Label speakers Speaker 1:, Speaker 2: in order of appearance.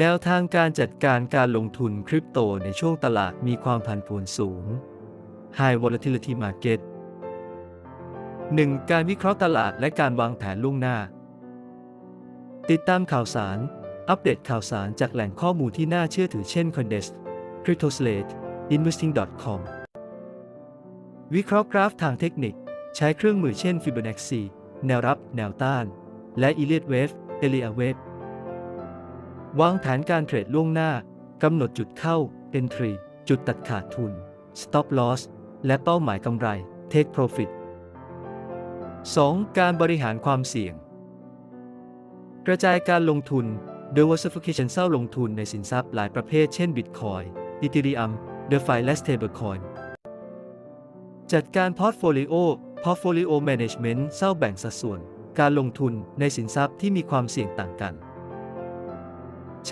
Speaker 1: แนวทางการจัดการการลงทุนคริปโตในช่วงตลาดมีความผันผวนสูง High Volatility Market 1. การวิเคราะห์ตลาดและการวางแผนล่วงหน้า ติดตามข่าวสาร อัปเดตข่าวสารจากแหล่งข้อมูลที่น่าเชื่อถือเช่น Coindesk, CryptoSlate, Investing.com วิเคราะห์กราฟทางเทคนิค ใช้เครื่องมือเช่น Fibonacci แนวรับ แนวต้าน และ Elliott Wave, Elia Wave วางแผนการเทรดล่วงหน้ากำหนดจุดเข้า Entry จุดตัดขาดทุน Stop Loss และเป้าหมายกำไร Take Profit 2. การบริหารความเสี่ยง กระจายการลงทุน Diversification เศร้าลงทุนในสินทรัพย์หลายประเภทเช่น Bitcoin Ethereum DeFi และ Stablecoin จัดการ Portfolio Portfolio Management เศร้าแบ่งสัดส่วน การลงทุนในสินทรัพย์ที่มีความเสี่ยงต่างกัน